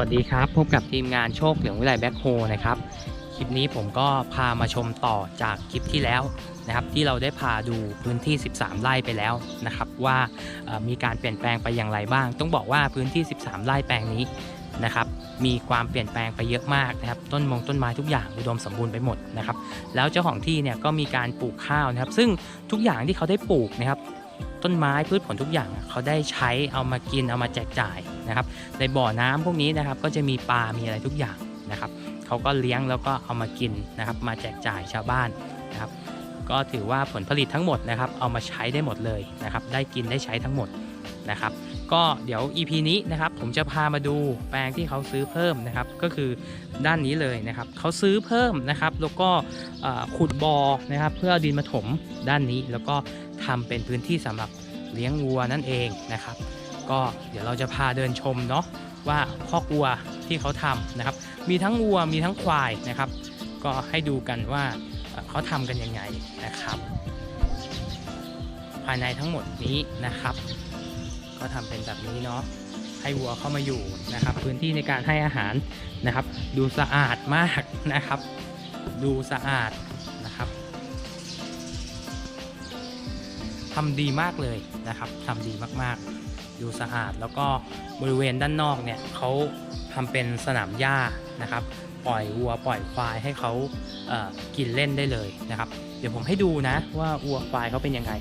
สวัสดีครับ พบกับทีมงานโชคเหลืองวิไลแบ็คโฮนะครับ คลิปนี้ผมก็พามาชมต่อจากคลิปที่แล้วนะครับ ที่เราได้พาดูพื้นที่ 13 ไร่ไปแล้วนะครับ ว่ามีการเปลี่ยนแปลงไปอย่างไรบ้าง ต้องบอกว่าพื้นที่ 13 ไร่แปลงนี้นะครับ มีความเปลี่ยนแปลงไปเยอะมากนะครับ ต้นมงต้นไม้ทุกอย่างอุดมสมบูรณ์ไปหมดนะครับ แล้วเจ้าของที่เนี่ยก็มีการปลูกข้าวนะครับ ซึ่งทุกอย่างที่เขาได้ปลูกนะครับ ต้นไม้พืชผลทุกอย่างเขาได้ใช้เอามากินเอามาแจกจ่ายนะครับ ในบ่อน้ำพวกนี้นะครับก็จะมีปลา มีอะไรทุกอย่างนะครับเขาก็เลี้ยงแล้วก็เอามากินนะครับ มาแจกจ่ายชาวบ้านนะครับ ก็ถือว่าผลผลิตทั้งหมดนะครับ เอามาใช้ได้หมดเลยนะครับ ได้กินได้ใช้ทั้งหมดนะครับ ก็เดี๋ยว EP นี้นะครับผมจะพามาดูแปลงที่เขาซื้อเพิ่มนะครับ ก็คือด้านนี้เลยนะครับเขาซื้อเพิ่มนะครับ แล้วก็ขุดบ่อนะครับ เพื่อเอาดินมาถมด้านนี้ แล้วก็ทำเป็นพื้นที่สำหรับเลี้ยงวัวนั่นเองนะครับ ก็เดี๋ยวเราจะพาเดินชมเนาะว่าคอกวัวที่เขาทำนะครับ มีทั้งวัวมีทั้งควายนะครับ ก็ให้ดูกันว่าเขาทำกันยังไงนะครับ ภายในทั้งหมดนี้นะครับ ก็ทำเป็นแบบนี้เนาะให้วัวเข้ามาอยู่นะครับ พื้นที่ในการให้อาหารนะครับ ดูสะอาดมากนะครับ ดูสะอาดนะครับทำดีมากเลยนะครับทำดีมากๆ ดูสะอาดแล้วก็บริเวณด้านนอกเนี่ยเขาทำเป็นสนามหญ้านะครับ ปล่อยวัวปล่อยควายให้เขาเอ่อกินเล่นได้เลยนะครับ เดี๋ยวผมให้ดูนะว่าวัวควายเขาเป็นยังไง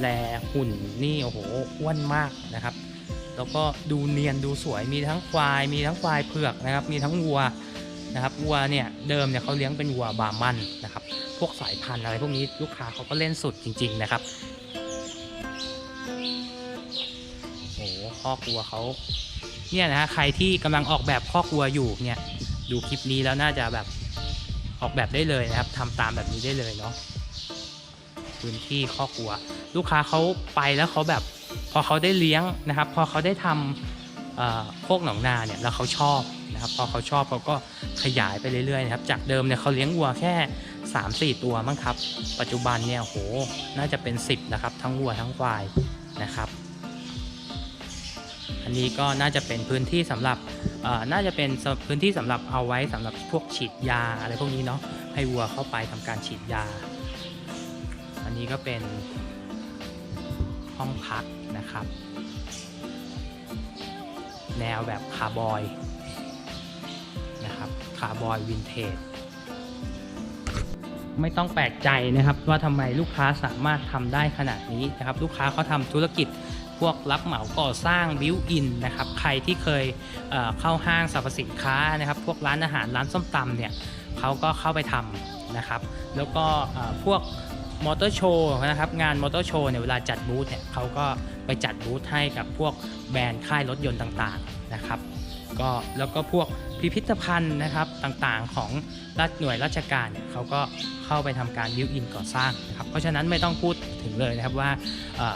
แลหุ่นนี่โอ้โหอ้วนมากนะครับ แล้วก็ดูเนียนดูสวยมีทั้งควาย มีทั้งควายเผือกนะครับ มีทั้งวัวนะครับวัวเนี่ยเดิมเนี่ยเขาเลี้ยงเป็นวัวบาร์มันนะครับ พวกสายพันธุ์อะไรพวกนี้ลูกค้าเขาก็เล่นสุดจริง ๆนะครับโอ้โหคอกวัวเขาเนี่ยนะฮะใครที่กำลังออกแบบคอกวัวอยู่เนี่ย ดูคลิปนี้แล้วน่าจะแบบออกแบบได้เลยนะครับทำตามแบบนี้ได้เลยเนาะพื้นที่คอกวัว ลูกค้าเขาไปแล้วเขาแบบ พอเขาได้เลี้ยงนะครับ พอเขาได้ทำเอ่อโคกหนองนาเนี่ยแล้วเขาชอบนะครับ พอเขาชอบเขาก็ขยายไปเรื่อยๆนะครับ จากเดิมเนี่ยเขาเลี้ยงวัวแค่ 3-4 ตัวมั้งครับ ปัจจุบันเนี่ยโหน่าจะเป็น 10นะครับ ทั้งวัวทั้งควายนะครับ อันนี้ก็น่าจะเป็นพื้นที่สำหรับ น่าจะเป็นพื้นที่สำหรับเอาไว้สำหรับพวกฉีดยาอะไรพวกนี้เนาะให้วัวเข้าไปทำการฉีดยา อันนี้ก็เป็นห้องพักนะครับ แนวแบบคาร์บอยนะครับคาร์บอยวินเทจไม่ต้องแปลกใจนะครับว่าทำไมลูกค้าสามารถทำได้ขนาดนี้นะครับ ลูกค้าเขาทำธุรกิจ พวกรับเหมาก่อสร้างบิวอินนะครับใครที่เคยเเข้าห้างสรรพสินค้านะครับ พวกร้านอาหารร้านส้มตำเนี่ยเขาก็เข้าไปทำนะครับ แล้วก็พวกมอเตอร์โชว์นะครับงานมอเตอร์โชว์เนี่ยเวลาจัดบูธเนี่ยเขาก็ไปจัดบูธให้กับพวกแบรนด์ค่ายรถยนต์ต่างๆนะครับก็แล้วก็พวก พิพิธภัณฑ์นะครับต่างๆของรัฐหน่วยราชการเนี่ยเขาก็เข้าไปทำการบิวอินก่อสร้างนะครับเพราะฉะนั้นไม่ต้องพูดถึงเลยนะครับว่า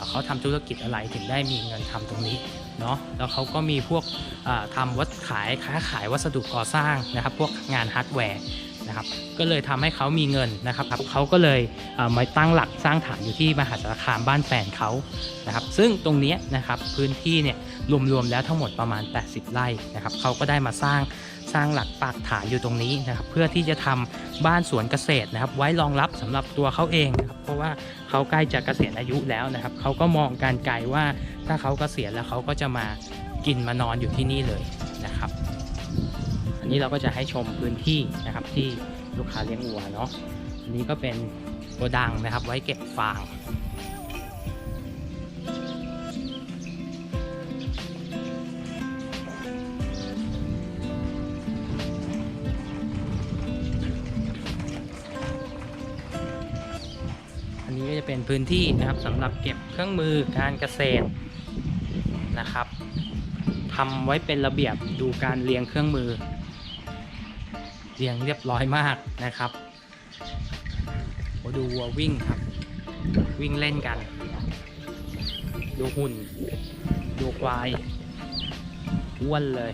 เขาทำธุรกิจอะไรถึงได้มีเงินทำตรงนี้เนาะแล้วเขาก็มีพวกเอ่อทำวัสขายค้าขายวัสดุก่อสร้างนะครับ พวกงานฮาร์ดแวร์นะครับก็เลยทำให้เขามีเงินนะครับเขาก็เลยมาตั้งหลักสร้างฐานอยู่ที่มหาสารคามบ้านแฟนเขานะครับ ซึ่งตรงนี้นะครับพื้นที่เนี่ยรวมๆแล้วทั้งหมดประมาณ 80 ไร่นะครับเขาก็ได้มาสร้าง สร้างหลักปักฐานอยู่ตรงนี้นะครับ เพื่อที่จะทำบ้านสวนเกษตรนะครับ ไว้รองรับสำหรับตัวเขาเองนะครับเพราะว่าเขาใกล้จะเกษียณอายุแล้วนะครับเขาก็มองการไกลว่าถ้าเขาเกษียณแล้วเขาก็จะมากินมานอนอยู่ที่นี่เลยนะครับ อันนี้เราก็จะให้ชมพื้นที่นะครับที่ลูกค้าเลี้ยงวัวเนาะอันนี้ก็เป็นโกดังนะครับ ไว้เก็บฟาง เป็นพื้นที่นะครับสำหรับเก็บเครื่องมือการเกษตรนะครับทำไว้เป็นระเบียบดูการเรียงเครื่องมือ เรียงเรียบร้อยมากนะครับโอ้ดูวัววิ่งครับ วิ่งเล่นกัน ดูหุ่น ดูควายอ้วนเลย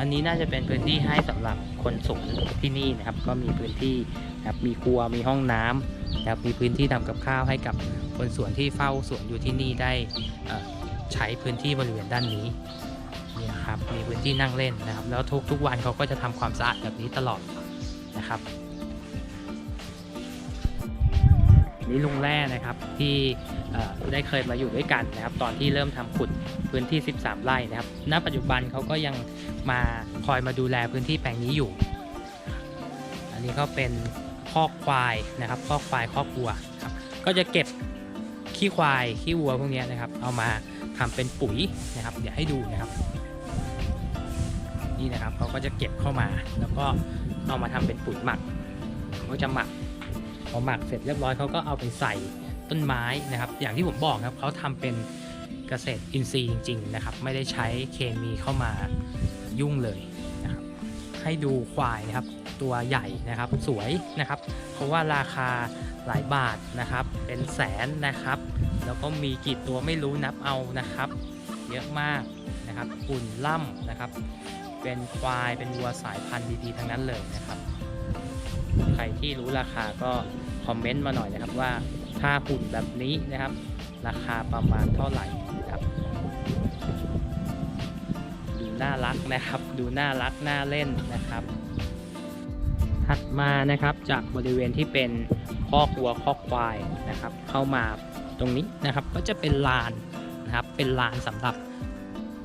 อันนี้น่าจะเป็นพื้นที่ให้สำหรับคนสวนที่นี่นะครับ ก็มีพื้นที่นะครับมีครัวมีห้องน้นะครับมีพื้นที่ทำกับข้าวให้กับคนสวนที่เฝ้าสวนอยู่ที่นี่ได้ใช้พื้นที่บริเวณด้านนี้นี่นะครับมีพื้นที่นั่งเล่นนะครับ แล้วทุกๆวันเขาก็จะทำความสะอาดแบบนี้ตลอดนะครับ นี่ลุงแร่นะครับที่ได้เคยมาอยู่ด้วยกันนะครับ ตอนที่เริ่มทำขุดพื้นที่ 13 ไร่นะครับ ณ ปัจจุบันเขาก็ยังมาคอยมาดูแลพื้นที่แปลงนี้อยู่ อันนี้ก็เป็นคอกควายนะครับคอกควายคอกวัวครับ ก็จะเก็บขี้ควายขี้วัวพวกนี้นะครับ เอามาทำเป็นปุ๋ยนะครับ เดี๋ยวให้ดูนะครับ นี่นะครับเขาก็จะเก็บเข้ามา แล้วก็เอามาทำเป็นปุ๋ยหมักเขาก็จะหมัก อหมักเสร็จเรียบร้อยเขาก็เอาไปใส่ต้นไม้นะครับ อย่างที่ผมบอกครับเขาทำเป็นเกษตรอินทรีย์จริง ๆ นะครับ ไม่ได้ใช้เคมีเข้ามายุ่งเลยนะครับ ให้ดูควายนะครับตัวใหญ่นะครับสวยนะครับ เพราะว่าราคาหลายบาทนะครับ เป็นแสนนะครับ แล้วก็มีกี่ตัวไม่รู้นับเอานะครับ เยอะมากนะครับอุ่นล่ำนะครับ เป็นควายเป็นวัวสายพันธุ์ดีๆทั้งนั้นเลยนะครับ ใครที่รู้ราคาก็ คอมเมนต์มาหน่อยนะครับว่าถ้าหุ่นแบบนี้นะครับ ราคาประมาณเท่าไหร่ครับ ดูน่ารักนะครับ ดูน่ารักน่าเล่นนะครับ ถัดมานะครับจากบริเวณที่เป็นคอกวัวคอกควายนะครับ เข้ามาตรงนี้นะครับก็จะเป็นลานนะครับเป็นลานสำหรับ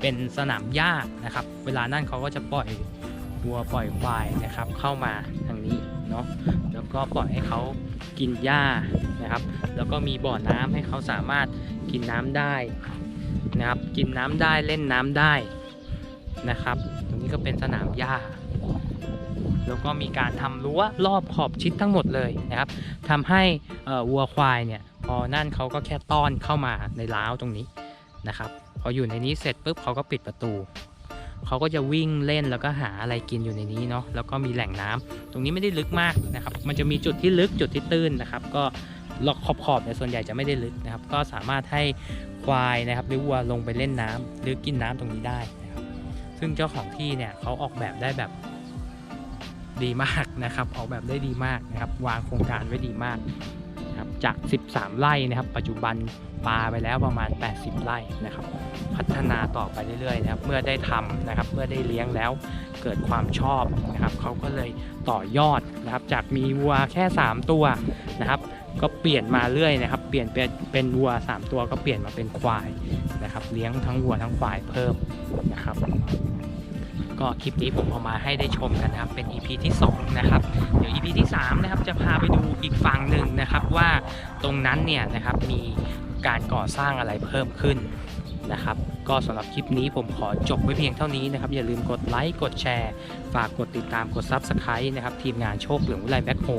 เป็นสนามหญ้านะครับ เวลานั่นเขาก็จะปล่อยวัวปล่อยควายนะครับ เข้ามาทางนี้เนาะแล้วก็ปล่อยให้เขา กินหญ้านะครับ แล้วก็มีบ่อน้ำให้เขาสามารถกินน้ำได้นะครับ กินน้ำได้เล่นน้ำได้นะครับ ตรงนี้ก็เป็นสนามหญ้า แล้วก็มีการทำรั้วรอบขอบชิดทั้งหมดเลยนะครับทำให้วัวควายเนี่ยพอนั่นเขาก็แค่ต้อนเข้ามาในล้าวตรงนี้นะครับ พออยู่ในนี้เสร็จปุ๊บเขาก็ปิดประตูเขาก็จะวิ่งเล่นแล้วก็หาอะไรกินอยู่ในนี้เนาะแล้วก็มีแหล่งน้ำตรงนี้ไม่ได้ลึกมากนะครับ มันจะมีจุดที่ลึกจุดที่ตื้นนะครับ ก็ลอกขอบขอบๆเนี่ยส่วนใหญ่จะไม่ได้ลึกนะครับ ก็สามารถให้ควายนะครับหรือวัวลงไปเล่นน้ำหรือกินน้ำตรงนี้ได้นะครับซึ่งเจ้าของที่เนี่ยเขาออกแบบได้แบบดีมากนะครับ ออกแบบได้ดีมากนะครับ วางโครงการไว้ดีมากนะครับจาก 13 ไร่นะครับ ปัจจุบันปลาไปแล้วประมาณ 80 ไร่นะครับ พัฒนาต่อไปเรื่อยๆนะครับ เมื่อได้ทำนะครับ เมื่อได้เลี้ยงแล้วเกิดความชอบนะครับเขาก็เลยต่อยอด นะครับ จากมีวัวแค่ 3 ตัวนะครับ ก็เปลี่ยนมาเรื่อยนะครับ เปลี่ยนเป็นเป็นวัว 3 ตัวก็เปลี่ยนมาเป็นควายนะครับ เลี้ยงทั้งวัวทั้งควายเพิ่มนะครับ ก็คลิปนี้ผมเอามาให้ได้ชมกันนะครับ เป็น EP ที่2นะครับ เดี๋ยว EP ที่3นะครับจะพาไปดูอีกฝั่งหนึ่งนะครับว่าตรงนั้นเนี่ยนะครับมีการก่อสร้างอะไรเพิ่มขึ้นนะครับ ก็สำหรับคลิปนี้ผมขอจบไว้เพียงเท่านี้นะครับ อย่าลืมกดไลค์กดแชร์ ฝากกดติดตามกด Subscribe นะครับ ทีมงานโชคเหลืองวิไลแบ็คโฮ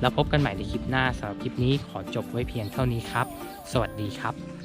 แล้วพบกันใหม่ในคลิปหน้าสำหรับคลิปนี้ขอจบไว้เพียงเท่านี้ครับ สวัสดีครับ